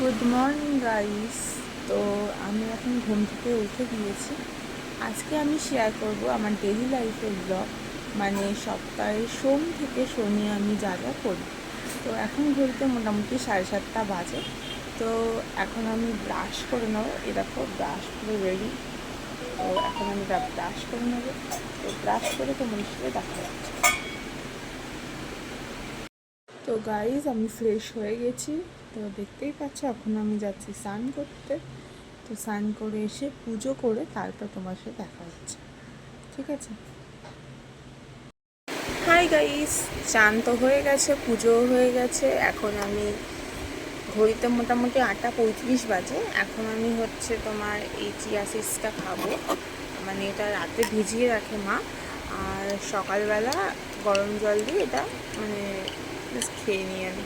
Good morning guys তো আমি এখন ঘুম থেকে উঠে গিয়েছি। আজকে আমি শেয়ার করব আমার ডেলি লাইফের ব্লগ মানে সপ্তাহে সোম থেকে শনি আমি যা যা করি। তো এখন ঘুরতে মোটামুটি সাড়ে সাতটা বাজে। তো এখন আমি ব্রাশ করে নেব। এরকম ব্রাশ পুরো রেডি তো এখন আমি ব্রাশ করে নেব, তো ব্রাশ করে তোমার সাথে দেখা যাচ্ছে তো গাইজ আমি ফ্রেশ হয়ে গেছি। তো দেখতেই পাচ্ছ, এখন আমি যাচ্ছি স্নান করতে। তো স্নান করে এসে পুজো করে তারপর তোমার সাথে দেখা হচ্ছে। ঠিক আছে? হাই গাইস চান তো হয়ে গেছে পুজো হয়ে গেছে। এখন আমি, ঘড়িতে মোটামুটি আটটা পঁয়ত্রিশ বাজে। এখন আমি হচ্ছে তোমার এই চিয়া সিডসটা খাব। মানে এটা রাতে ভিজিয়ে রাখে মা। আর সকালবেলা গরম জল দিয়ে এটা মানে খেয়ে নিই আমি।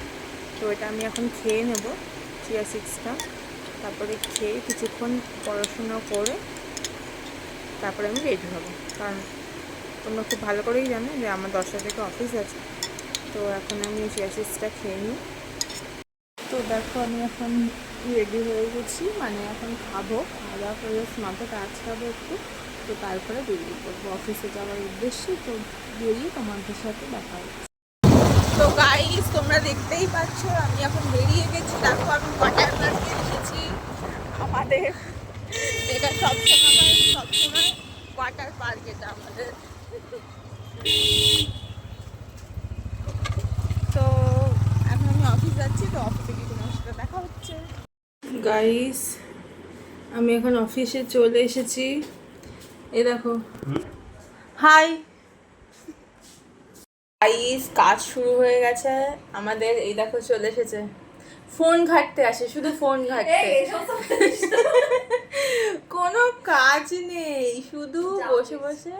তো এটা আমি এখন খেয়ে নেব, চিয়া সিক্সটা তারপরে খেয়ে কিছুক্ষণ পড়াশুনো করে তারপরে আমি রেডি হব। কারণ তোমরা খুব ভালো করেই জানো যে আমার দশটা থেকে অফিস আছে। তো এখন আমি চিয়া সিক্সটা খেয়ে নিই। তো দেখো আমি এখন রেডি হয়ে গেছি মানে এখন খাব। খাওয়া করে just মাথাটা আঁচড়াবো একটু। তো তারপরে বেরিয়ে পড়ব। অফিসে যাওয়ার উদ্দেশ্যে তো বেরিয়ে তোমাদের সাথে দেখা হচ্ছে। তো তোমরা দেখতেই পাচ্ছ আমি এখন বেরিয়ে গেছি। দেখো আমি ওয়াটার পার্কে এসেছি। আমাদের এটা সবসময় সবসময় ওয়াটার পার্ক এটা আমাদের। তো এখন আমি অফিস যাচ্ছি তো অফিসে গিয়ে তোমার সাথে দেখা হচ্ছে। গাইস আমি এখন অফিসে চলে এসেছি। এ দেখো। হাই গাইস কাজ শুরু হয়ে গেছে। আমাদের এই দেখো চলে এসেছে। ফোন ঘাটতে আসে শুধু ফোন ঘাটতে। কোনো কাজ নেই শুধু বসে বসে।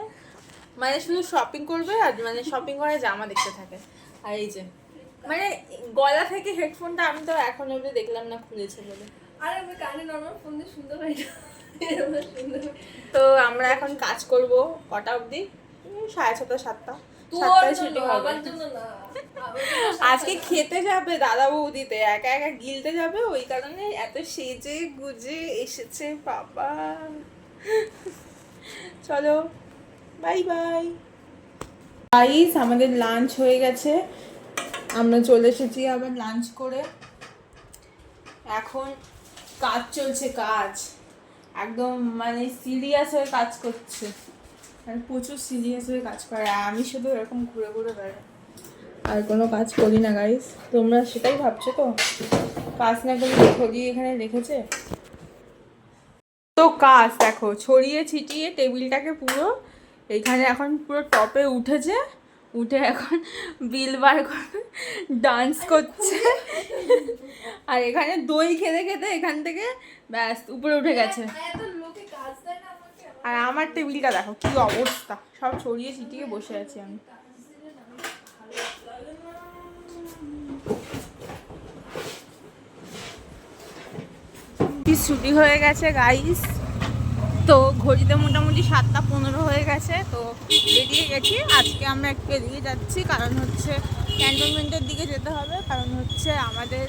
মানে শুধু শপিং করবে আর মানে শপিং করে জামা দেখতে থাকে। আর এই যে মানে গলা থেকে হেডফোনটা আমি তো এখন অবধি দেখলাম না খুলেছে বলে। আরে আমি কানে নর্মাল ফোন দিয়ে শুনতে পাই তো আমরা এখন কাজ করব কটা অবধি? সাড়ে ছটা সাতটা। আজকে খেতে যাবে দাদা বৌদিতে একা একা গিলতে যাবে ওই কারণে এত সেজে গুজে এসেছে বাবা। চলো বাই বাই। গাইস আমাদের লাঞ্চ হয়ে গেছে। আমরা চলে এসেছি আবার লাঞ্চ করে। এখন কাজ চলছে কাজ। একদম মানে সিরিয়াস হয়ে কাজ করছে। আর প্রচুর সিরিয়াস হয়ে কাজ করে আমি শুধু এরকম ঘুরে ঘুরে বেড়াই। আর কোনো কাজ করি না গাইস তোমরা সেটাই ভাবছ তো? কাজ না করে ছড়িয়ে এখানে রেখেছে? তো কাজ দেখো ছড়িয়ে ছিটিয়ে টেবিলটাকে পুরো এখানে এখন পুরো টপে উঠেছে উঠে এখন বিল বার করে ডান্স করছে। আর এখানে দই খেতে খেতে এখান থেকে ব্যাস উপরে উঠে গেছে এত লোকে কাজ দেয় না আমাকে আমার আর আমার টেবিলটা দেখো, কি অবস্থা। সব ছড়িয়ে ছিটিয়ে বসে আছি আমি। ছুটি হয়ে গেছে গাইস তো ঘড়িতে মোটামুটি সাতটা পনেরো হয়ে গেছে, তো বেরিয়ে গেছি। আজকে আমরা একটু এদিকে যাচ্ছি, কারণ হচ্ছে ক্যান্টনমেন্টের দিকে যেতে হবে, কারণ হচ্ছে আমাদের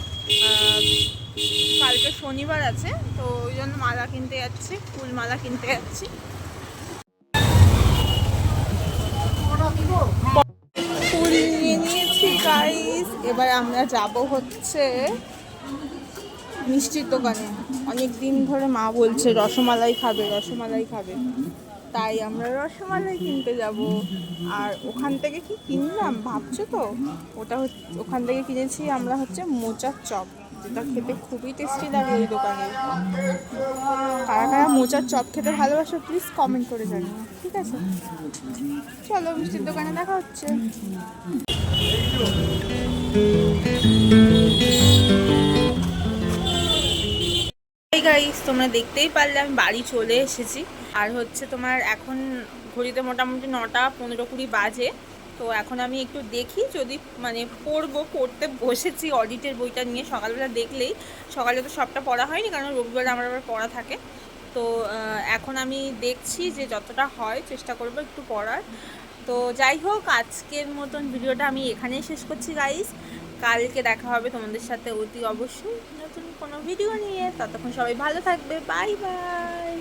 কালকে শনিবার আছে, তো ওই জন্য মালা কিনতে যাচ্ছি, ফুল মালা কিনতে যাচ্ছি। ফুল নিয়ে নিয়েছি গাইস এবার আমরা যাব হচ্ছে মিষ্টির দোকানে। অনেক দিন ধরে মা বলছে, রসমালাই খাবে রসমালাই খাবে। তাই আমরা রসমালাই কিনতে যাব। আর ওখান থেকে কি কিনলাম? ভাবছ তো? ওটা ওখান থেকে কিনেছি আমরা হচ্ছে মোচার চপ। যেটা খেতে খুবই টেস্টি লাগে ওই দোকানে। কারা কারা মোচার চপ খেতে ভালোবাসো প্লিজ কমেন্ট করে জানিও, ঠিক আছে? চলো, মিষ্টির দোকানে দেখা হচ্ছে। তোমরা দেখতেই পারলে, আমি বাড়ি চলে এসেছি। আর হচ্ছে তোমার এখন ঘড়িতে মোটামুটি নটা পনেরো কুড়ি বাজে। তো এখন আমি একটু দেখি, যদি মানে পড়ব, পড়তে বসেছি অডিটের বইটা নিয়ে সকালবেলা দেখলেই, সকালে তো সবটা পড়া হয়নি কারণ রবিবার আমার আবার পড়া থাকে। তো এখন আমি দেখছি যে যতটা হয় চেষ্টা করব একটু পড়ার। তো যাই হোক, আজকের মতন ভিডিওটা আমি এখানেই শেষ করছি গাইস কালকে দেখা হবে তোমাদের সাথে অতি অবশ্যই। নতুন কোনো ভিডিও নিয়ে। ততক্ষণ সবাই ভালো থাকবে। Bye bye